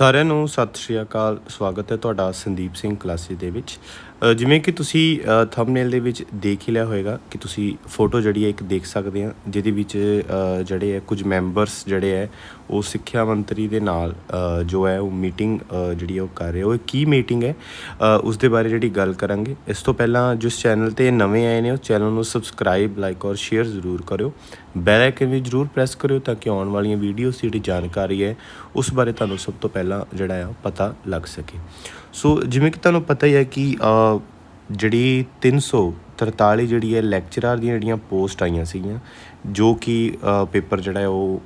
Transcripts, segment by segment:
ਸਾਰਿਆਂ ਨੂੰ ਸਤਿ ਸ਼੍ਰੀ ਅਕਾਲ ਸਵਾਗਤ ਹੈ ਤੁਹਾਡਾ ਸੰਦੀਪ ਸਿੰਘ ਕਲਾਸਿਸ ਦੇ ਵਿੱਚ। ਜਿਵੇਂ ਕਿ ਤੁਸੀਂ ਥੰਬਨੇਲ ਦੇ ਵਿੱਚ ਦੇਖ ਹੀ ਲਿਆ ਹੋਵੇਗਾ ਕਿ ਤੁਸੀਂ ਫੋਟੋ ਜਿਹੜੀ ਹੈ ਇੱਕ ਦੇਖ ਸਕਦੇ ਆ ਜਿਹਦੇ ਵਿੱਚ ਜਿਹੜੇ ਹੈ ਕੁਝ ਮੈਂਬਰਸ ਜਿਹੜੇ ਹੈ, ਉਹ ਸਿੱਖਿਆ ਮੰਤਰੀ ਦੇ ਨਾਲ ਜੋ ਹੈ ਉਹ ਮੀਟਿੰਗ ਜਿਹੜੀ ਹੈ ਉਹ ਕਰ ਰਹੇ ਉਹ ਕੀ ਮੀਟਿੰਗ ਹੈ। ਉਸ ਦੇ ਬਾਰੇ ਜਿਹੜੀ ਗੱਲ ਕਰਾਂਗੇ। ਇਸ ਤੋਂ ਪਹਿਲਾਂ ਜਿਸ ਚੈਨਲ ਤੇ ਨਵੇਂ ਆਏ ਨੇ, ਉਸ ਚੈਨਲ ਨੂੰ ਸਬਸਕ੍ਰਾਈਬ ਲਾਈਕ ਔਰ ਸ਼ੇਅਰ ਜ਼ਰੂਰ ਕਰਿਓ। ਬੈਲ ਆਈਕਨ ਵੀ ਜ਼ਰੂਰ ਪ੍ਰੈਸ ਕਰਿਓ ਤਾਂ ਕਿ ਆਉਣ ਵਾਲੀਆਂ ਵੀਡੀਓਜ਼ ਦੀ ਜਿਹੜੀ ਜਾਣਕਾਰੀ ਹੈ, ਉਸ ਬਾਰੇ ਤੁਹਾਨੂੰ ਸਭ ਤੋਂ ਪਹਿਲਾਂ ਜਿਹੜਾ ਆ ਪਤਾ ਲੱਗ ਸਕੇ। ਸੋ ਜਿਵੇਂ ਕਿ ਤੁਹਾਨੂੰ ਪਤਾ ਹੀ ਹੈ ਕਿ ਜਿਹੜੀ 343 ਜਿਹੜੀ ਹੈ ਲੈਕਚਰਰ ਦੀਆਂ ਜਿਹੜੀਆਂ ਪੋਸਟ ਆਈਆਂ ਸੀਗੀਆਂ ਜੋ ਕਿ ਪੇਪਰ ਜਿਹੜਾ ਉਹ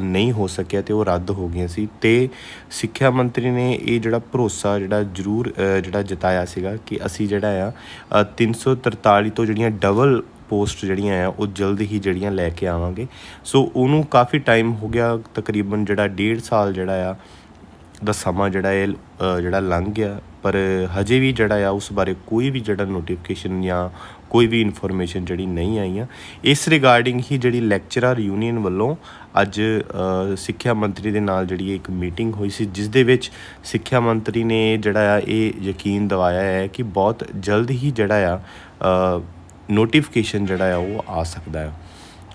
ਨਹੀਂ ਹੋ ਸਕਿਆ ਤੇ ਉਹ ਰੱਦ ਹੋ ਗਈਆਂ ਸੀ ਤੇ ਸਿੱਖਿਆ ਮੰਤਰੀ ਨੇ ਇਹ ਜਿਹੜਾ ਭਰੋਸਾ ਜਿਹੜਾ ਜ਼ਰੂਰ ਜਿਹੜਾ ਜਤਾਇਆ ਸੀਗਾ ਕਿ ਅਸੀਂ ਜਿਹੜਾ ਆ ਅ, 343 ਤੋਂ ਜਿਹੜੀਆਂ ਡਬਲ ਪੋਸਟ ਜਿਹੜੀਆਂ ਆ ਉਹ ਜਲਦ ਹੀ ਜਿਹੜੀਆਂ ਲੈ ਕੇ ਆਵਾਂਗੇ। ਸੋ ਉਹਨੂੰ ਕਾਫੀ ਟਾਈਮ ਹੋ ਗਿਆ ਤਕਰੀਬਨ ਜਿਹੜਾ ਡੇਢ ਸਾਲ ਜਿਹੜਾ ਆ ਦਾ ਸਮਾਂ ਜਿਹੜਾ ਹੈ ਜਿਹੜਾ ਲੰਘ ਗਿਆ। ਪਰ ਹਜੇ ਵੀ ਜਿਹੜਾ ਆ, ਉਸ ਬਾਰੇ ਕੋਈ ਵੀ ਜਿਹੜਾ ਨੋਟੀਫਿਕੇਸ਼ਨ ਜਾਂ ਕੋਈ ਵੀ ਇਨਫੋਰਮੇਸ਼ਨ ਜਿਹੜੀ ਨਹੀਂ ਆਈ ਆ, ਇਸ ਰਿਗਾਰਡਿੰਗ ਹੀ ਜਿਹੜੀ ਲੈਕਚਰਰ ਯੂਨੀਅਨ ਵੱਲੋਂ ਅੱਜ ਸਿੱਖਿਆ ਮੰਤਰੀ ਦੇ ਨਾਲ ਜਿਹੜੀ ਇੱਕ ਮੀਟਿੰਗ ਹੋਈ ਸੀ, ਜਿਸ ਦੇ ਵਿੱਚ ਸਿੱਖਿਆ ਮੰਤਰੀ ਨੇ ਜਿਹੜਾ ਆ, ਇਹ ਯਕੀਨ ਦਿਵਾਇਆ ਹੈ ਕਿ ਬਹੁਤ ਜਲਦ ਹੀ ਜਿਹੜਾ ਆ ਨੋਟੀਫਿਕੇਸ਼ਨ ਜਿਹੜਾ ਆ, ਉਹ ਆ ਸਕਦਾ ਹੈ।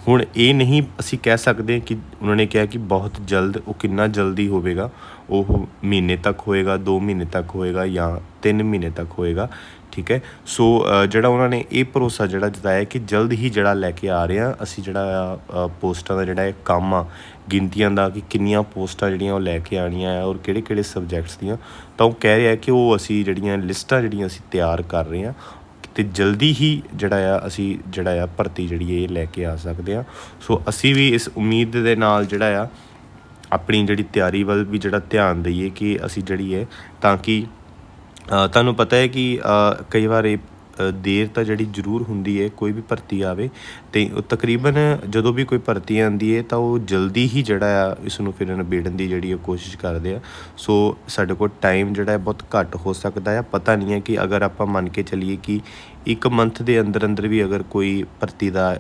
ਹੁਣ ਇਹ ਨਹੀਂ ਅਸੀਂ ਕਹਿ ਸਕਦੇ ਕਿ ਉਹਨਾਂ ਨੇ ਕਿਹਾ ਕਿ ਬਹੁਤ ਜਲਦ ਉਹ ਕਿੰਨਾ ਜਲਦੀ ਹੋਵੇਗਾ ਉਹ ਮਹੀਨੇ ਤੱਕ ਹੋਏਗਾ 2 ਮਹੀਨੇ ਤੱਕ ਹੋਏਗਾ ਜਾਂ 3 ਮਹੀਨੇ ਤੱਕ ਹੋਏਗਾ ਠੀਕ ਹੈ? ਸੋ ਜਿਹੜਾ ਉਹਨਾਂ ਨੇ ਇਹ ਭਰੋਸਾ ਜਿਹੜਾ ਜਤਾਇਆ ਕਿ ਜਲਦ ਹੀ ਜਿਹੜਾ ਲੈ ਕੇ ਆ ਰਹੇ ਆ ਅਸੀਂ ਜਿਹੜਾ ਆ, ਪੋਸਟਾਂ ਦਾ ਜਿਹੜਾ ਇਹ ਕੰਮ ਆ ਗਿਣਤੀਆਂ ਦਾ ਕਿ ਕਿੰਨੀਆਂ ਪੋਸਟਾਂ ਜਿਹੜੀਆਂ ਉਹ ਲੈ ਕੇ ਆਣੀਆਂ ਆ ਔਰ ਕਿਹੜੇ ਕਿਹੜੇ ਸਬਜੈਕਟਸ ਦੀਆਂ ਤਾਂ ਉਹ ਕਹਿ ਰਿਹਾ ਕਿ ਉਹ ਅਸੀਂ ਜਿਹੜੀਆਂ ਲਿਸਟਾਂ ਜਿਹੜੀਆਂ ਅਸੀਂ ਤਿਆਰ ਕਰ ਰਹੇ ਆ ਤੇ ਜਲਦੀ ਹੀ ਜਿਹੜਾ ਆ, ਅਸੀਂ ਜਿਹੜਾ ਆ ਭਰਤੀ ਜਿਹੜੀ ਇਹ ਲੈ ਕੇ ਆ ਸਕਦੇ ਆ। ਸੋ ਅਸੀਂ ਵੀ ਇਸ ਉਮੀਦ ਦੇ ਨਾਲ ਜਿਹੜਾ ਆ, ਆਪਣੀ ਜਿਹੜੀ ਤਿਆਰੀ ਵੱਲ ਵੀ ਜਿਹੜਾ ਧਿਆਨ ਦਈਏ ਕਿ ਅਸੀਂ ਜਿਹੜੀ ਹੈ ਤਾਂ ਕਿ ਤੁਹਾਨੂੰ ਪਤਾ ਹੈ ਕਿ ਕਈ ਵਾਰ ਇਹ ਦੇਰ ਤਾਂ ਜਿਹੜੀ ਜ਼ਰੂਰ ਹੁੰਦੀ ਹੈ ਕੋਈ ਵੀ ਭਰਤੀ ਆਵੇ, ਤੇ ਉਹ ਤਕਰੀਬਨ ਜਦੋਂ ਵੀ ਕੋਈ ਭਰਤੀ ਆਉਂਦੀ ਹੈ ਤਾਂ ਉਹ ਜਲਦੀ ਹੀ ਜਿਹੜਾ ਆ, ਇਸ ਨੂੰ ਫਿਰ ਨਿਬੇੜਨ ਦੀ ਜਿਹੜੀ ਉਹ ਕੋਸ਼ਿਸ਼ ਕਰਦੇ ਆ। ਸੋ ਸਾਡੇ ਕੋਲ ਟਾਈਮ ਜਿਹੜਾ ਹੈ ਬਹੁਤ ਘੱਟ ਹੋ ਸਕਦਾ ਹੈ ਪਤਾ ਨਹੀਂ ਹੈ ਕਿ ਅਗਰ ਆਪਾਂ ਮੰਨ ਕੇ ਚੱਲੀਏ ਕਿ ਇੱਕ ਮੰਥ ਦੇ ਅੰਦਰ ਅੰਦਰ ਵੀ ਅਗਰ ਕੋਈ ਭਰਤੀ ਦਾ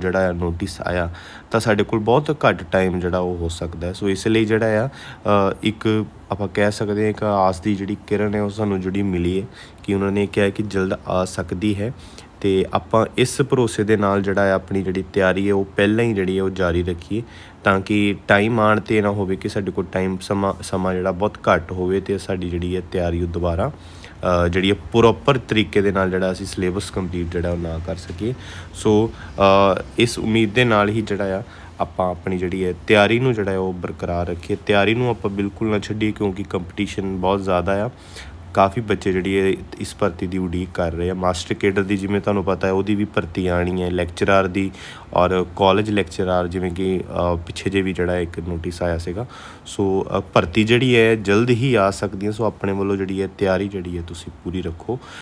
ਜਿਹੜਾ ਆ ਨੋਟਿਸ ਆਇਆ, ਤਾਂ ਸਾਡੇ ਕੋਲ ਬਹੁਤ ਘੱਟ ਟਾਈਮ ਜਿਹੜਾ ਉਹ ਹੋ ਸਕਦਾ ਸੋ ਇਸ ਲਈ ਜਿਹੜਾ ਆ ਇੱਕ ਆਪਾਂ ਕਹਿ ਸਕਦੇ ਹਾਂ ਕਿ ਆਸ ਦੀ ਜਿਹੜੀ ਕਿਰਨ ਹੈ ਉਹ ਸਾਨੂੰ ਜਿਹੜੀ ਮਿਲੀ ਹੈ ਕਿ ਉਹਨਾਂ ਨੇ ਕਿਹਾ ਕਿ ਜਲਦ ਆ ਸਕਦੀ ਹੈ ਤੇ ਆਪਾਂ ਇਸ ਭਰੋਸੇ ਦੇ ਨਾਲ ਜਿਹੜਾ ਹੈ ਆਪਣੀ ਜਿਹੜੀ ਤਿਆਰੀ ਹੈ ਉਹ ਪਹਿਲਾਂ ਹੀ ਜਿਹੜੀ ਹੈ ਉਹ ਜਾਰੀ ਰੱਖੀਏ ਤਾਂ ਕਿ ਟਾਈਮ ਆਣ ਤੇ ਨਾ ਹੋਵੇ ਕਿ ਸਾਡੇ ਕੋਲ ਟਾਈਮ ਸਮਾਂ ਸਮਾਂ ਜਿਹੜਾ ਬਹੁਤ ਘੱਟ ਹੋਵੇ ਤੇ ਸਾਡੀ ਜਿਹੜੀ ਹੈ ਤਿਆਰੀ ਉਹ ਦੁਬਾਰਾ ਜਿਹੜੀ ਹੈ ਪ੍ਰੋਪਰ ਤਰੀਕੇ ਦੇ ਨਾਲ ਜਿਹੜਾ ਅਸੀਂ ਸਿਲੇਬਸ ਕੰਪਲੀਟ ਜਿਹੜਾ ਉਹ ਨਾ ਕਰ ਸਕੀਏ। ਸੋ ਇਸ ਉਮੀਦ ਦੇ ਨਾਲ ਹੀ ਜਿਹੜਾ ਆ ਆਪਾਂ ਆਪਣੀ ਜਿਹੜੀ ਹੈ ਤਿਆਰੀ ਨੂੰ ਜਿਹੜਾ ਹੈ ਉਹ ਬਰਕਰਾਰ ਰੱਖੀਏ। ਤਿਆਰੀ ਨੂੰ ਆਪਾਂ ਬਿਲਕੁਲ ਨਾ ਛੱਡੀਏ ਕਿਉਂਕਿ ਕੰਪੀਟੀਸ਼ਨ ਬਹੁਤ ਜ਼ਿਆਦਾ ਆ। ਕਾਫੀ ਬੱਚੇ ਜਿਹੜੀ ਹੈ ਇਸ ਭਰਤੀ ਦੀ ਉਡੀਕ ਕਰ ਰਹੇ ਆ। ਮਾਸਟਰ ਕੇਡਰ ਦੀ ਜਿਵੇਂ ਤੁਹਾਨੂੰ ਪਤਾ ਹੈ, ਉਹਦੀ ਵੀ ਭਰਤੀ ਆਣੀ ਹੈ ਲੈਕਚਰਾਰ ਦੀ ਔਰ ਕਾਲਜ ਲੈਕਚਰਾਰ ਜਿਵੇਂ ਕਿ ਪਿੱਛੇ ਜੇ ਵੀ ਜਿਹੜਾ ਇੱਕ ਨੋਟਿਸ ਆਇਆ ਸੀਗਾ। ਸੋ ਭਰਤੀ ਜਿਹੜੀ ਹੈ ਜਲਦ ਹੀ ਆ ਸਕਦੀ ਹੈ। ਸੋ, ਆਪਣੇ ਵੱਲੋਂ ਜਿਹੜੀ ਹੈ ਤਿਆਰੀ ਜਿਹੜੀ ਹੈ ਤੁਸੀਂ ਪੂਰੀ ਰੱਖੋ।